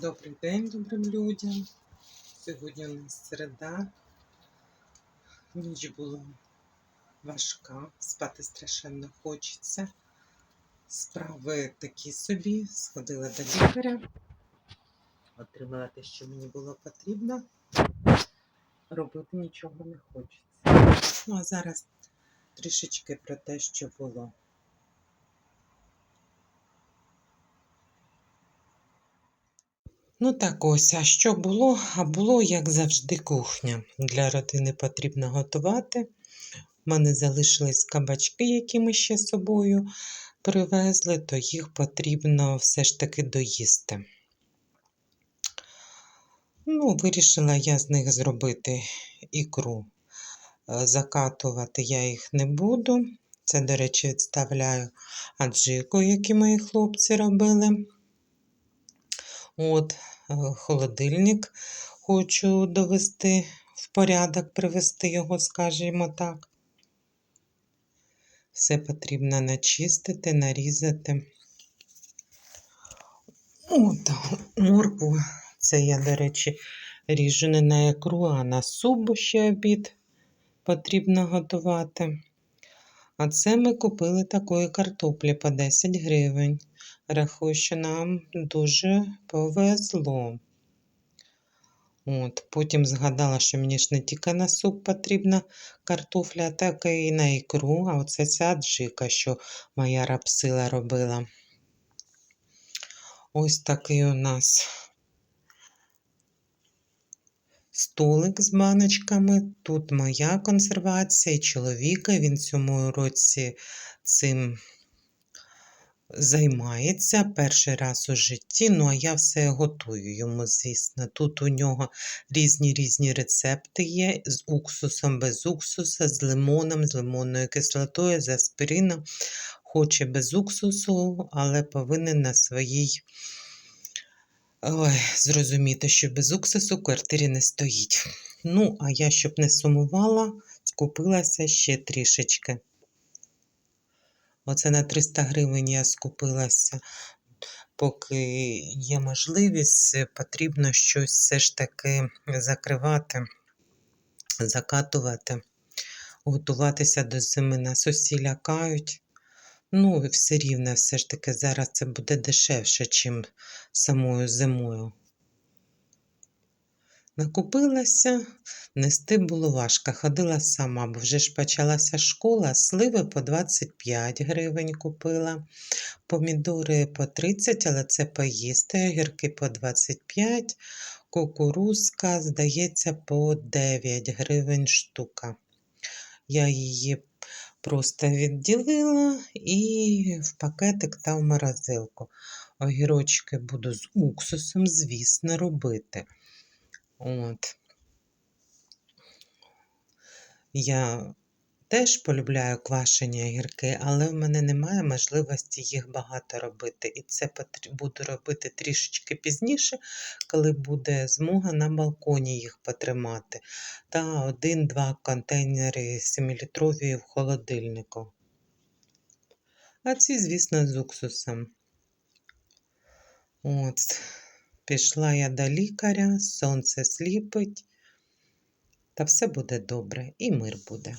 Добрий день добрим людям. Сьогодні у нас середа. Ніч була важка, спати страшенно хочеться. Справи такі собі. Сходила до лікаря, отримала те, що мені було потрібно. Робити нічого не хочеться. Ну а зараз трішечки про те, що було. Ну так ось, а що було? А було, як завжди, кухня. Для родини потрібно готувати. У мене залишились кабачки, які ми ще з собою привезли, то їх потрібно все ж таки доїсти. Ну, вирішила я з них зробити ікру. Е, Закатувати я їх не буду. Це, до речі, відставляю аджику, які мої хлопці робили. От, е, холодильник хочу довести в порядок, привести його, скажімо так. Все потрібно начистити, нарізати. От, моркву. Це я, до речі, ріжу не на ікру, а на суп, ще обід потрібно готувати. А це ми купили такої картоплі по 10 гривень. Рахую, що нам дуже повезло. От, Потім згадала, що мені ж не тільки на суп потрібна картопля, так і на ікру. А оце ця аджика, що моя рапсила робила. Ось такий у нас столик з баночками. Тут моя консервація і чоловіка. Він цьому році цим займається перший раз у житті. Ну, а я все готую йому, звісно. Тут у нього різні різні рецепти є з уксусом, без уксуса, з лимоном, з лимонною кислотою, з аспирином. Хоче без уксусу, але повинен на своїй Ой, зрозуміти, що без уксусу в квартирі не стоїть. Ну, а я, щоб не сумувала, скупилася ще трішечки. Оце на 300 гривень я скупилася. Поки є можливість, потрібно щось все ж таки закривати, закатувати, готуватися до зими. Нас усі лякають. Ну, все рівно, все ж таки, зараз це буде дешевше, ніж самою зимою. Накупилася, нести було важко. Ходила сама, бо вже ж почалася школа, сливи по 25 гривень купила, помідори по 30, але це поїсти, огірки по 25, кукурузка, здається, по 9 гривень штука. Я її просто відділила і в пакетик та в морозилку. Огірочки буду з уксусом, звісно, робити. От. Я теж полюбляю квашені огірки, але в мене немає можливості їх багато робити. І це буду робити трішечки пізніше, коли буде змога на балконі їх потримати. Та один-два контейнери 7-літрові в холодильнику. А ці, звісно, з уксусом. От. Пішла я до лікаря, сонце сліпить, та все буде добре і мир буде.